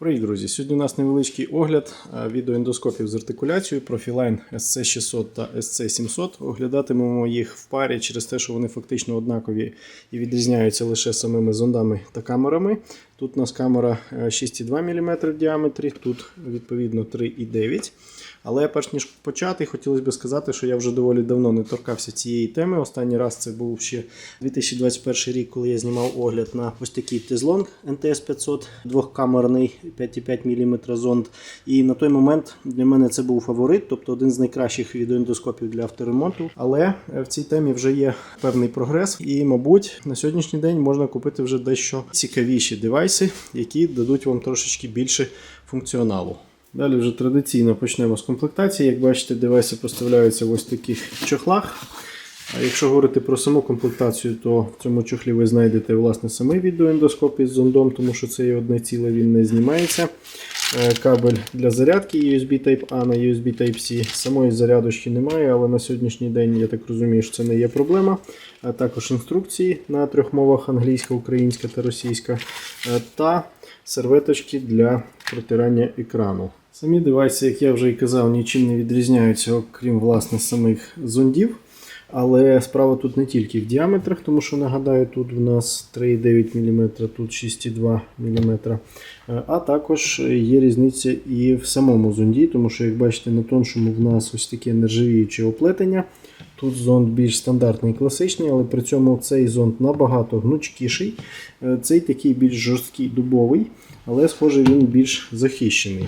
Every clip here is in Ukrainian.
Привіт, друзі! Сьогодні у нас невеличкий огляд е, відеоендоскопів з артикуляцією Profiline SC600 та SC700. Оглядатимемо їх в парі через те, що вони фактично однакові і відрізняються лише самими зондами та камерами. Тут у нас камера е, 6,2 мм в діаметрі, тут відповідно 3,9 але перш ніж почати, хотілося б сказати, що я вже доволі давно не торкався цієї теми. Останній раз це був ще 2021 рік, коли я знімав огляд на ось такий Тезлонг NTS 500, двохкамерний 5,5 мм зонд. І на той момент для мене це був фаворит, тобто один з найкращих відеоендоскопів для авторемонту. Але в цій темі вже є певний прогрес, і, мабуть, на сьогоднішній день можна купити вже дещо цікавіші девайси, які дадуть вам трошечки більше функціоналу. Далі вже традиційно почнемо з комплектації. Як бачите, девайси поставляються в ось таких чохлах. А якщо говорити про саму комплектацію, то в цьому чохлі ви знайдете власне самий відеоендоскоп із зондом, тому що це є одне ціле, він не знімається. Е, Кабель для зарядки USB Type-A на USB Type-C. Самої зарядочки немає, але на сьогоднішній день, я так розумію, що це не є проблема. А також інструкції на трьох мовах англійська, українська та російська. Е, Та серветочки для протирання екрану. Самі девайси, як я вже і казав, нічим не відрізняються, окрім власне самих зондів. Але справа тут не тільки в діаметрах, тому що нагадаю, тут в нас 3,9 мм, тут 6,2 мм. А також є різниця і в самому зонді, тому що, як бачите, на тоншому в нас ось таке нержавіюче оплетення. Тут зонд більш стандартний і класичний, але при цьому цей зонд набагато гнучкіший. Е, Цей такий більш жорсткий дубовий, але, схоже, він більш захищений.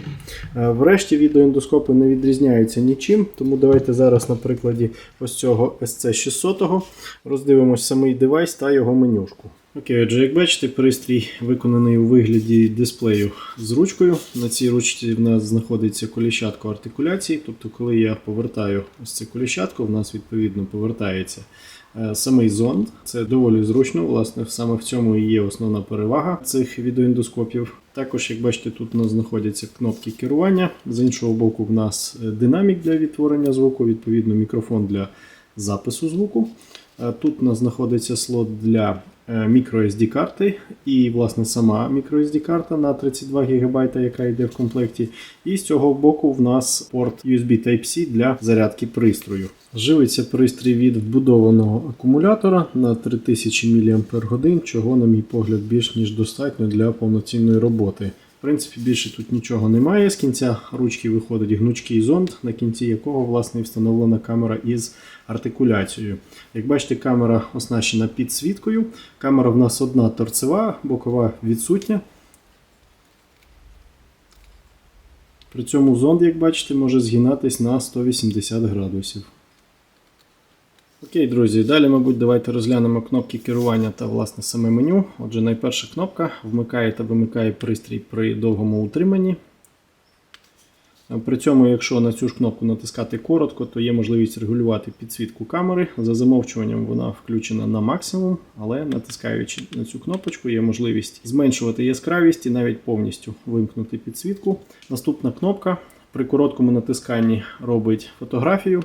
Е, Врешті відеоендоскопи не відрізняються нічим, тому давайте зараз на прикладі ось цього SC600 роздивимось самий девайс та його менюшку. Окей, отже, як бачите, пристрій виконаний у вигляді дисплею з ручкою. На цій ручці в нас знаходиться коліщатко артикуляції. Тобто, коли я повертаю ось це коліщатко, в нас відповідно повертається е, самий зонд. Це доволі зручно. Власне, саме в цьому і є основна перевага цих відеоендоскопів. Також, як бачите, тут у нас знаходяться кнопки керування. З іншого боку, в нас е, динамік для відтворення звуку, відповідно, мікрофон для запису звуку. Е, Тут у нас знаходиться слот для microSD карти і, власне, сама microSD карта на 32 ГБ, яка йде в комплекті. І з цього боку в нас порт USB Type-C для зарядки пристрою. Живиться пристрій від вбудованого акумулятора на 3000 мАч, чого, на мій погляд, більш ніж достатньо для повноцінної роботи. В принципі, більше тут нічого немає. З кінця ручки виходить гнучкий зонд, на кінці якого власне встановлена камера із артикуляцією. Як бачите, камера оснащена підсвіткою. Камера в нас одна торцева, бокова відсутня. При цьому зонд, як бачите, може згинатись на 180 градусів. Окей, друзі, далі, мабуть, давайте розглянемо кнопки керування та власне саме меню. Отже, найперша кнопка вмикає та вимикає пристрій при довгому утриманні. При цьому, якщо на цю ж кнопку натискати коротко, то є можливість регулювати підсвітку камери. За замовчуванням вона включена на максимум, але натискаючи на цю кнопочку, є можливість зменшувати яскравість і навіть повністю вимкнути підсвітку. Наступна кнопка при короткому натисканні робить фотографію.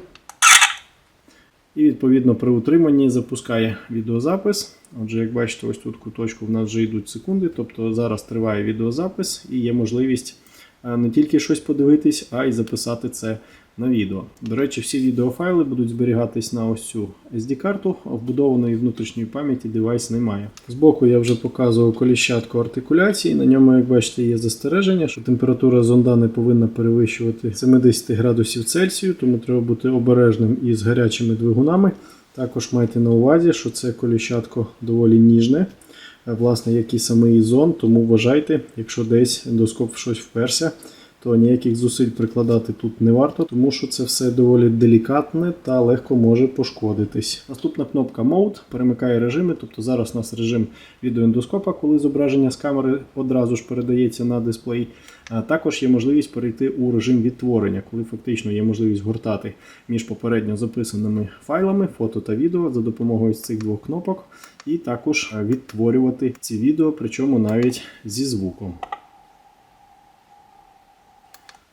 І відповідно при утриманні запускає відеозапис. Отже, як бачите, ось тут куточку в нас вже йдуть секунди, тобто зараз триває відеозапис і є можливість не тільки щось подивитись, а й записати це на відео. До речі, всі відеофайли будуть зберігатись на ось цю SD-карту, вбудованої внутрішньої пам'яті девайс немає. Збоку я вже показував коліщатку артикуляції. На ньому, як бачите, є застереження, що температура зонда не повинна перевищувати 70 градусів Цельсію, тому треба бути обережним із гарячими двигунами. Також майте на увазі, що це коліщатко доволі ніжне власне, як і самий зон, тому вважайте, якщо десь ендоскоп щось вперся, то ніяких зусиль прикладати тут не варто, тому що це все доволі делікатне та легко може пошкодитись. Наступна кнопка Mode перемикає режими, тобто зараз у нас режим відеоендоскопа, коли зображення з камери одразу ж передається на дисплей. А також є можливість перейти у режим відтворення, коли фактично є можливість гортати між попередньо записаними файлами, фото та відео за допомогою цих двох кнопок, і також відтворювати ці відео, причому навіть зі звуком.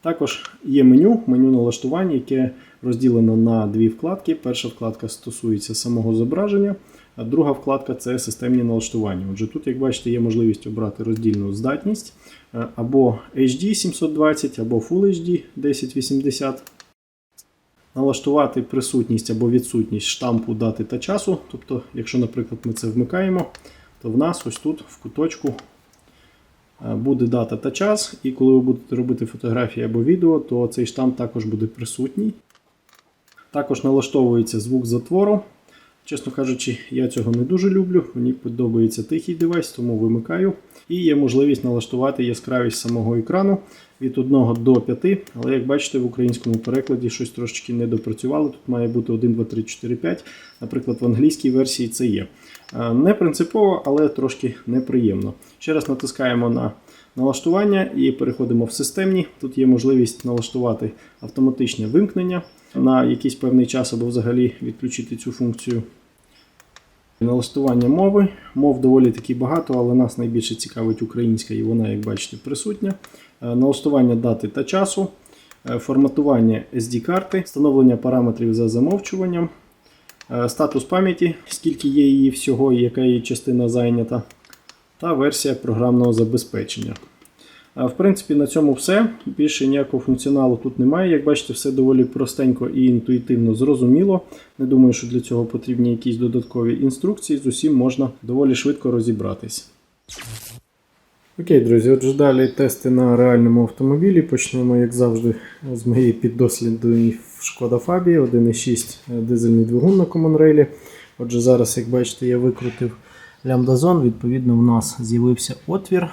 Також є меню, меню налаштування, яке розділено на дві вкладки. Перша вкладка стосується самого зображення, А друга вкладка це системні налаштування. Отже, тут, як бачите, є можливість обрати роздільну здатність е, або HD 720, або Full HD 1080. Налаштувати присутність або відсутність штампу дати та часу. Тобто, якщо, наприклад, ми це вмикаємо, то в нас ось тут в куточку буде дата та час, і коли ви будете робити фотографії або відео, то цей штамп також буде присутній. Також налаштовується звук затвору. Чесно кажучи, я цього не дуже люблю. Мені подобається тихий девайс, тому вимикаю. І є можливість налаштувати яскравість самого екрану від 1 до 5. Але як бачите, в українському перекладі щось трошечки не допрацювали. Тут має бути 1, 2, 3, 4, 5. Наприклад, в англійській версії це є. Е, Не принципово, але трошки неприємно. Ще раз натискаємо на налаштування і переходимо в системні. Тут є можливість налаштувати автоматичне вимкнення на якийсь певний час або взагалі відключити цю функцію. Налаштування мови. Мов доволі таки багато, але нас найбільше цікавить українська, і вона, як бачите, присутня. Е, Налаштування дати та часу, е, форматування SD-карти, встановлення параметрів за замовчуванням, статус пам'яті, скільки є її всього яка її частина зайнята, та версія програмного забезпечення. В принципі, на цьому все. Більше ніякого функціоналу тут немає. Як бачите, все доволі простенько і інтуїтивно зрозуміло. Не думаю, що для цього потрібні якісь додаткові інструкції. З усім можна доволі швидко розібратись. Окей, друзі, отже далі тести на реальному автомобілі. Почнемо, як завжди, з моєї піддослідної Шкода Фабія 1.6 дизельний двигун на Rail. Отже, зараз, як бачите, я викрутив лямбда-зон. Відповідно, в нас з'явився отвір,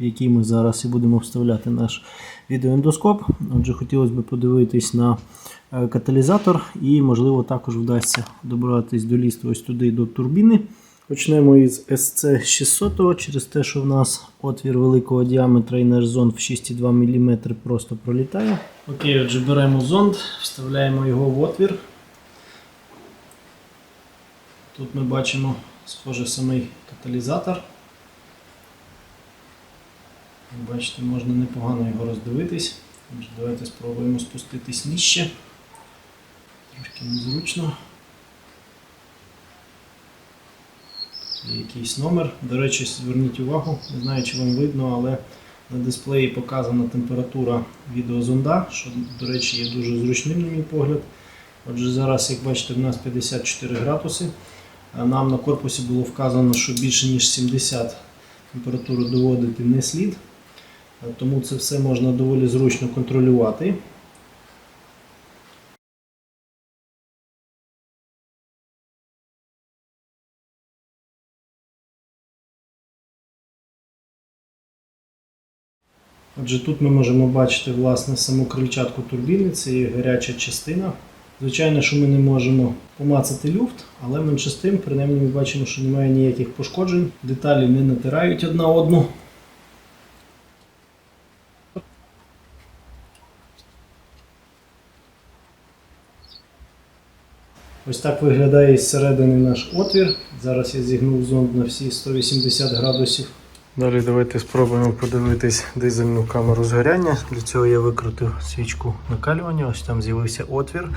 в який ми зараз і будемо вставляти наш відеоендоскоп. Отже, хотілося б подивитись на е, каталізатор і, можливо, також вдасться добратись до лісту ось туди до турбіни. Почнемо із SC600 через те, що в нас отвір великого діаметра і наш зонд в 6,2 мм просто пролітає. Окей, отже, беремо зонд, вставляємо його в отвір. Тут ми бачимо, схоже, самий каталізатор. Бачите, можна непогано його роздивитись. Давайте спробуємо спуститись нижче. Трошки незручно. Якийсь номер. До речі, зверніть увагу, не знаю, чи вам видно, але на дисплеї показана температура відеозонда, що, до речі, є дуже зручним, на мій погляд. Отже, зараз, як бачите, в нас 54 градуси. Нам на корпусі було вказано, що більше ніж 70 температуру доводити не слід. Тому це все можна доволі зручно контролювати. Отже, тут ми можемо бачити власне саму крильчатку турбіни, це є гаряча частина. Звичайно, що ми не можемо помацати люфт, але менше з тим, принаймні ми бачимо, що немає ніяких пошкоджень, деталі не натирають одна одну. Ось так виглядає зсередини наш отвір. Зараз я зігнув зонд на всі 180 градусів. Далі давайте спробуємо подивитись дизельну камеру згоряння. Для цього я викрутив свічку накалювання. Ось там з'явився отвір,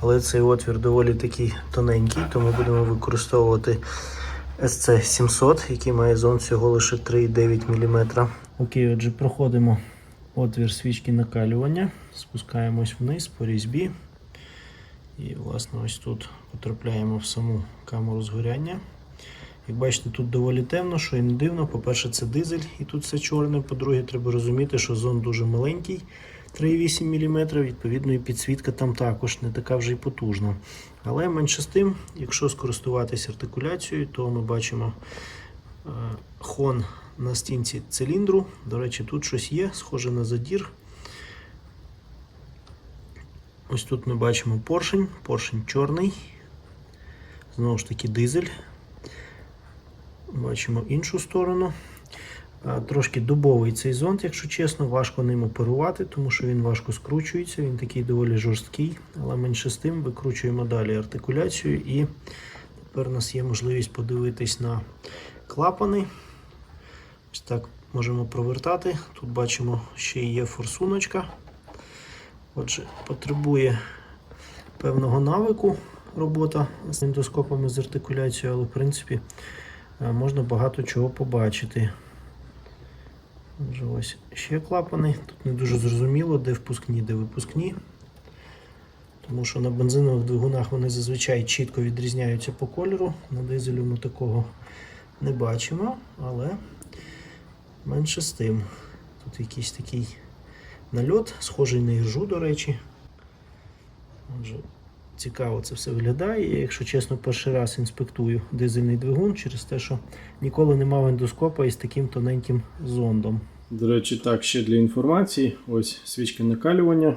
але цей отвір доволі такий тоненький, тому будемо використовувати SC700, який має зон всього лише 3,9 мм. Окей, отже, проходимо отвір свічки накалювання, спускаємось вниз по різьбі. І, власне, ось тут потрапляємо в саму камеру згоряння. Як бачите, тут доволі темно, що і не дивно. По-перше, це дизель, і тут все чорне. По-друге, треба розуміти, що зон дуже маленький, 3,8 мм. Відповідно, і підсвітка там також не така вже й потужна. Але менше з тим, якщо скористуватися артикуляцією, то ми бачимо е, хон на стінці циліндру. До речі, тут щось є, схоже на задір. Ось тут ми бачимо поршень, поршень чорний. Знову ж таки, дизель. Бачимо іншу сторону. Трошки дубовий цей зонд, якщо чесно, важко ним оперувати, тому що він важко скручується, він такий доволі жорсткий, але менше з тим викручуємо далі артикуляцію і тепер у нас є можливість подивитись на клапани. Ось так можемо провертати. Тут бачимо, ще є форсуночка. Отже, потребує певного навику, робота з ендоскопами з артикуляцією, але в принципі е, можна багато чого побачити. Отже, ось ще клапани. Тут не дуже зрозуміло, де впускні, де випускні. Тому що на бензинових двигунах вони зазвичай чітко відрізняються по кольору. На дизелю ми такого не бачимо, але менше з тим. Тут якийсь такий нальот, схожий на іржу, до речі. Отже, цікаво це все виглядає. Я, якщо чесно, перший раз інспектую дизельний двигун через те, що ніколи не мав ендоскопа із таким тоненьким зондом. До речі, так, ще для інформації. Ось свічка накалювання.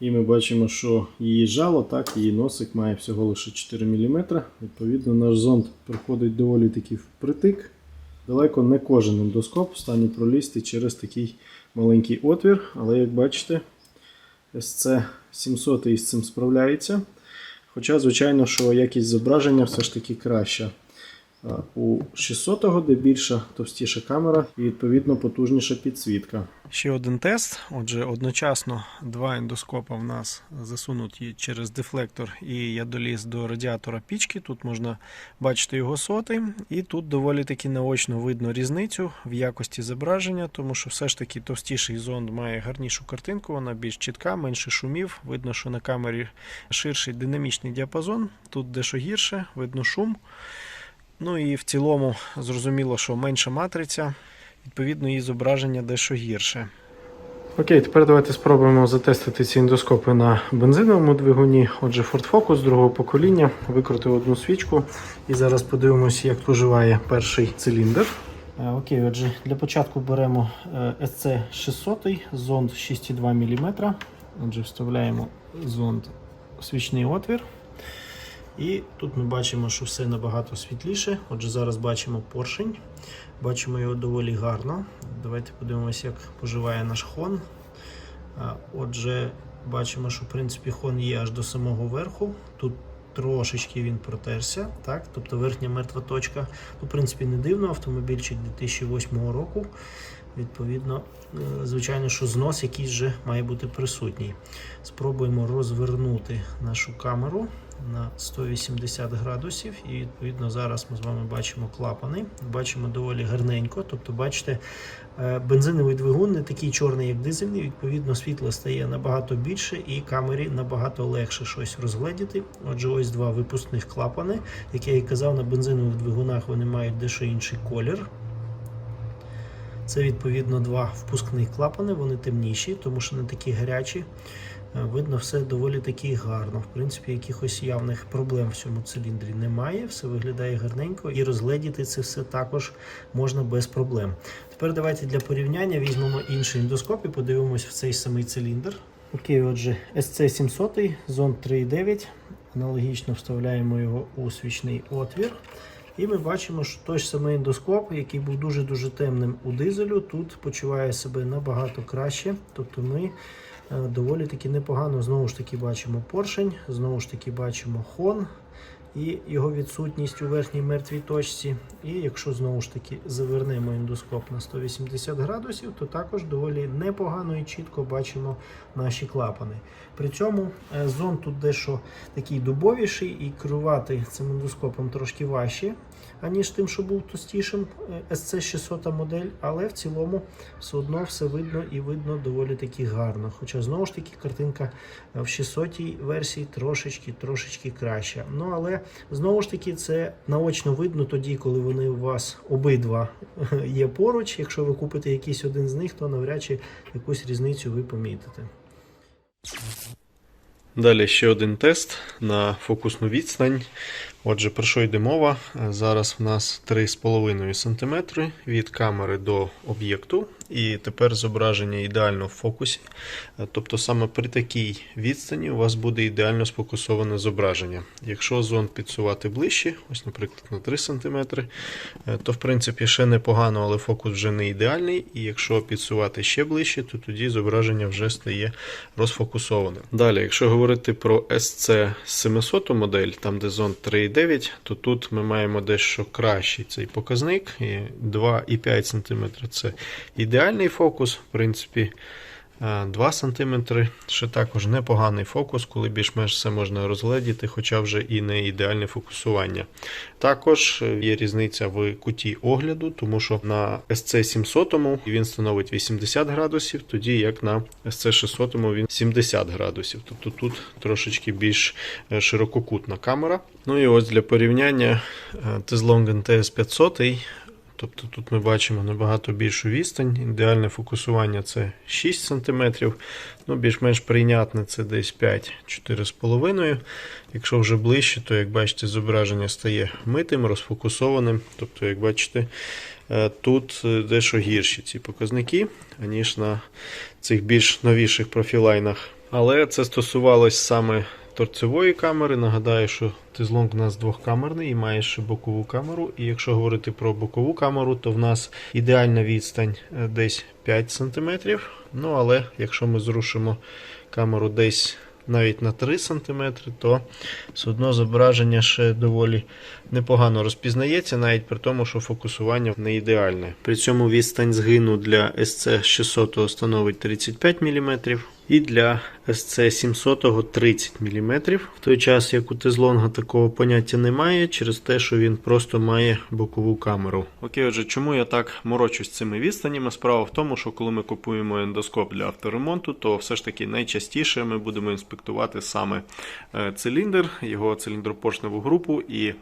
І ми бачимо, що її жало, так, її носик має всього лише 4 мм. Відповідно, наш зонд проходить доволі таки впритик. Далеко не кожен ендоскоп в пролізти через такий маленький отвір, але як бачите, SC700 із цим справляється. Хоча, звичайно, що якість зображення все ж таки краща. У 600-го, де більша, товстіша камера і відповідно потужніша підсвітка. Ще один тест. Отже, одночасно два ендоскопа в нас засунуті через дефлектор, і я доліз до радіатора пічки. Тут можна бачити його соти, і тут доволі таки наочно видно різницю в якості зображення, тому що все ж таки товстіший зонд має гарнішу картинку, вона більш чітка, менше шумів. Видно, що на камері ширший динамічний діапазон. Тут дещо гірше, видно шум. Ну і в цілому зрозуміло, що менша матриця, відповідно, її зображення дещо гірше. Окей, тепер давайте спробуємо затестити ці ендоскопи на бензиновому двигуні. Отже, Ford Focus другого покоління. Викрутив одну свічку і зараз подивимося, як проживає перший циліндр. Е, Окей, отже, для початку беремо е, SC600, зонд 6,2 мм. Отже, вставляємо зонд в свічний отвір. І тут ми бачимо, що все набагато світліше. Отже, зараз бачимо поршень. Бачимо його доволі гарно. Давайте подивимося, як поживає наш хон. Отже, бачимо, що в принципі хон є аж до самого верху. Тут трошечки він протерся, так? тобто верхня мертва точка. Ну, в принципі, не дивно, автомобільчик 2008 року. Відповідно, е, звичайно, що знос якийсь вже має бути присутній. Спробуємо розвернути нашу камеру на 180 градусів, і відповідно зараз ми з вами бачимо клапани. Бачимо доволі гарненько. Тобто, бачите, е, бензиновий двигун не такий чорний, як дизельний. Відповідно, світло стає набагато більше, і камері набагато легше щось розгледіти. Отже, ось два випускних клапани. Як я і казав, на бензинових двигунах вони мають дещо інший колір. Це відповідно два впускних клапани, вони темніші, тому що не такі гарячі. Е, Видно, все доволі таки гарно. В принципі, якихось явних проблем в цьому циліндрі немає. Все виглядає гарненько, і розгледіти це все також можна без проблем. Тепер давайте для порівняння візьмемо інший ендоскоп і подивимось в цей самий циліндр. Окей, отже, SC700, зонд 3,9. Аналогічно вставляємо його у свічний отвір. І ми бачимо, що той ж самий ендоскоп, який був дуже-дуже темним у дизелю, тут почуває себе набагато краще. Тобто ми е, доволі таки непогано знову ж таки бачимо поршень, знову ж таки бачимо хон і його відсутність у верхній мертвій точці. І якщо знову ж таки завернемо ендоскоп на 180 градусів, то також доволі непогано і чітко бачимо наші клапани. При цьому е, зон тут дещо такий дубовіший і керувати цим ендоскопом трошки важче, аніж тим, що був товстішим е, SC600 модель, але в цілому все одно все видно і видно доволі таки гарно. Хоча знову ж таки картинка е, в 600 версії трошечки трошечки краща. Ну але знову ж таки це наочно видно тоді, коли вони у вас обидва є поруч. Якщо ви купите якийсь один з них, то навряд чи якусь різницю ви помітите. Далі ще один тест на фокусну відстань. Отже, про що йде мова? Зараз в нас 3,5 см від камери до об'єкту, і тепер зображення ідеально в фокусі. Тобто саме при такій відстані у вас буде ідеально сфокусоване зображення. Якщо зонд підсувати ближче, ось, наприклад, на 3 см, то в принципі ще непогано, але фокус вже не ідеальний. І якщо підсувати ще ближче, то тоді зображення вже стає розфокусованим. Далі, якщо говорити про SC700 модель, там де зонд 3,9, то тут ми маємо дещо кращий цей показник. 2,5 см це ідеальний фокус. В принципі, 2 см. Ще також непоганий фокус, коли більш-менш все можна розгледіти, хоча вже і не ідеальне фокусування. Також є різниця в куті огляду, тому що на SC700 він становить 80 градусів, тоді як на SC600 він 70 градусів. Тобто тут трошечки більш е, ширококутна камера. Ну і ось для порівняння е, Tezlong NTS 500. Тобто тут ми бачимо набагато більшу відстань. Ідеальне фокусування це 6 см. Ну, більш-менш прийнятне це десь 5-4,5. Якщо вже ближче, то як бачите, зображення стає митим, розфокусованим. Тобто, як бачите, е, тут е, дещо гірші ці показники, аніж на цих більш новіших профілайнах. Але це стосувалось саме торцевої камери. Нагадаю, що тизлонг у нас двохкамерний і має ще бокову камеру. І якщо говорити про бокову камеру, то в нас ідеальна відстань е, десь 5 см. Ну, але якщо ми зрушимо камеру десь навіть на 3 см, то все одно зображення ще доволі непогано розпізнається, навіть при тому, що фокусування не ідеальне. При цьому відстань згину для SC600 становить 35 мм. І для SC700 30 мм. В той час, як у Тезлонга такого поняття немає, через те, що він просто має бокову камеру. Окей, отже, чому я так морочусь цими відстанями? Справа в тому, що коли ми купуємо ендоскоп для авторемонту, то все ж таки найчастіше ми будемо інспектувати саме е, циліндр, його циліндропоршневу групу. І е,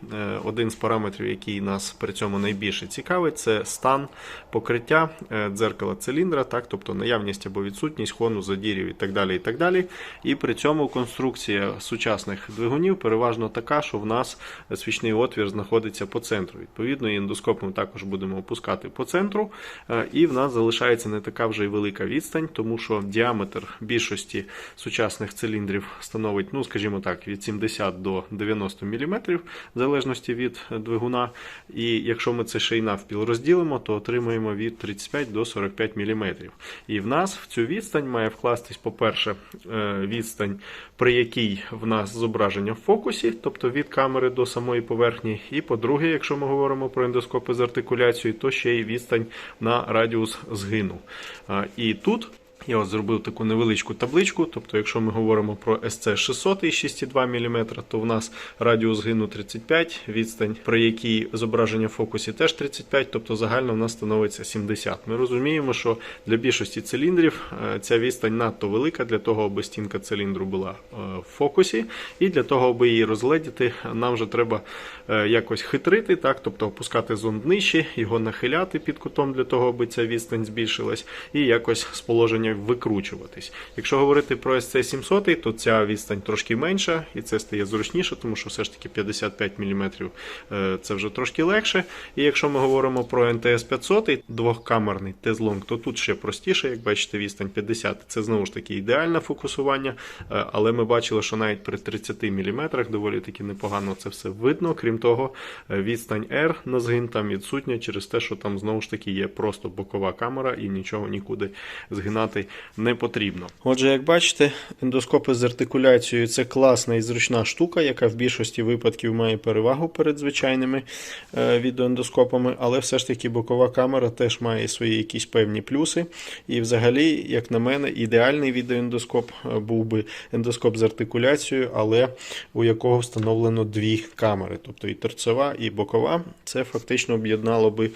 один з параметрів, який нас при цьому найбільше цікавить, це стан покриття е, дзеркала циліндра, так, тобто наявність або відсутність хону, задірів і так далі. І так далі. І при цьому конструкція сучасних двигунів переважно така, що в нас свічний отвір знаходиться по центру. Відповідно, і ендоскоп ми також будемо опускати по центру, е, і в нас залишається не така вже й велика відстань, тому що діаметр більшості сучасних циліндрів становить, ну скажімо так, від 70 до 90 мм, в залежності від двигуна. І якщо ми це ще й навпіл розділимо, то отримаємо від 35 до 45 мм. І в нас в цю відстань має вкластись, по-перше, е, відстань, при якій в нас зображення в фокусі, тобто від камери до самої поверхні. І по-друге, якщо ми говоримо про ендоскопи з артикуляцією, то ще й відстань на радіус згину. І тут я от зробив таку невеличку табличку. Тобто, якщо ми говоримо про SC600 і 6,2 мм, то в нас радіус згину 35, відстань, при якій зображення в фокусі теж 35, тобто загально в нас становиться 70. Ми розуміємо, що для більшості циліндрів е, ця відстань надто велика для того, аби стінка циліндру була е, в фокусі, і для того, аби її розгледіти, нам вже треба е, якось хитрити, так, тобто опускати зонд нижче, його нахиляти під кутом для того, аби ця відстань збільшилась, і якось з положення викручуватись. Якщо говорити про SC700, то ця відстань трошки менша, і це стає зручніше, тому що все ж таки 55 мм це вже трошки легше. І якщо ми говоримо про NTS 500, двохкамерний тезлонг, то тут ще простіше, як бачите, відстань 50. Це знову ж таки ідеальне фокусування, е, але ми бачили, що навіть при 30 мм доволі таки непогано це все видно. Крім того, е, відстань R на згин там відсутня через те, що там знову ж таки є просто бокова камера і нічого нікуди згинати не потрібно. Отже, як бачите, ендоскопи з артикуляцією це класна і зручна штука, яка в більшості випадків має перевагу перед звичайними е, відеоендоскопами, але все ж таки бокова камера теж має свої якісь певні плюси. І взагалі, як на мене, ідеальний відеоендоскоп е, був би ендоскоп з артикуляцією, але у якого встановлено дві камери, тобто і торцева, і бокова. Це фактично об'єднало би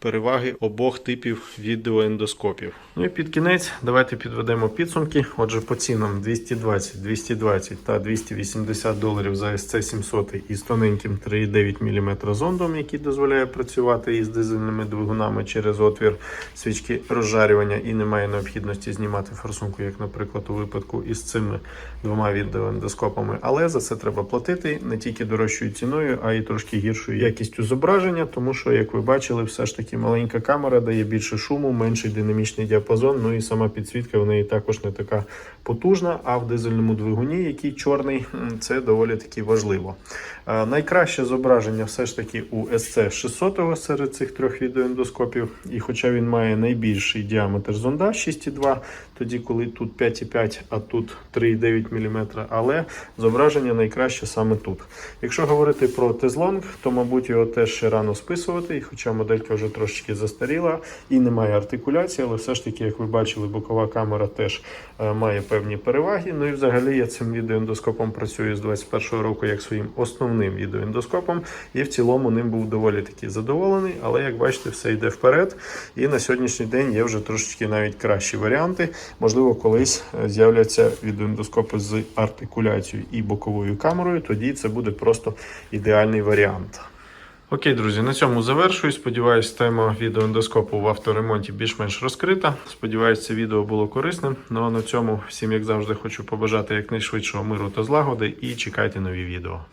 переваги обох типів відеоендоскопів. Ну і під кінець давайте підведемо підсумки. Отже, по цінам 220, 220 та 280 доларів за SC700 із тоненьким 3,9 мм зондом, який дозволяє працювати із дизельними двигунами через отвір свічки розжарювання і немає необхідності знімати форсунку, як, наприклад, у випадку із цими двома відеоендоскопами. Але за це треба платити не тільки дорожчою ціною, а й трошки гіршою якістю зображення, тому що, як ви бачили, все ж таки маленька камера дає більше шуму, менший динамічний діапазон. Ну і сама підсвітка в неї також не така потужна. А в дизельному двигуні, який чорний, це доволі таки важливо. Е, Найкраще зображення все ж таки у SC600 серед цих трьох відеоендоскопів. І хоча він має найбільший діаметр зонда 6,2, тоді коли тут 5,5, а тут 3,9 мм, але зображення найкраще саме тут. Якщо говорити про Тезлонг, то мабуть його теж ще рано списувати, і хоча моделька вже трошечки застаріла і немає артикуляції, але все ж таки, як ви бачили, бокова камера теж е, має певні переваги. Ну і взагалі я цим відеоіндоскопом працюю з 21-го року як своїм основним відеоіндоскопом, і в цілому ним був доволі таки задоволений. Але як бачите, все йде вперед. І на сьогоднішній день є вже трошечки навіть кращі варіанти. Можливо, колись е, з'являться відеоіндоскопи з артикуляцією і боковою камерою. Тоді це буде просто ідеальний варіант. Окей, друзі, на цьому завершую. Сподіваюсь, тема відеоендоскопу в авторемонті більш-менш розкрита. Сподіваюсь, це відео було корисним. Ну а на цьому всім, як завжди, хочу побажати якнайшвидшого миру та злагоди і чекайте нові відео.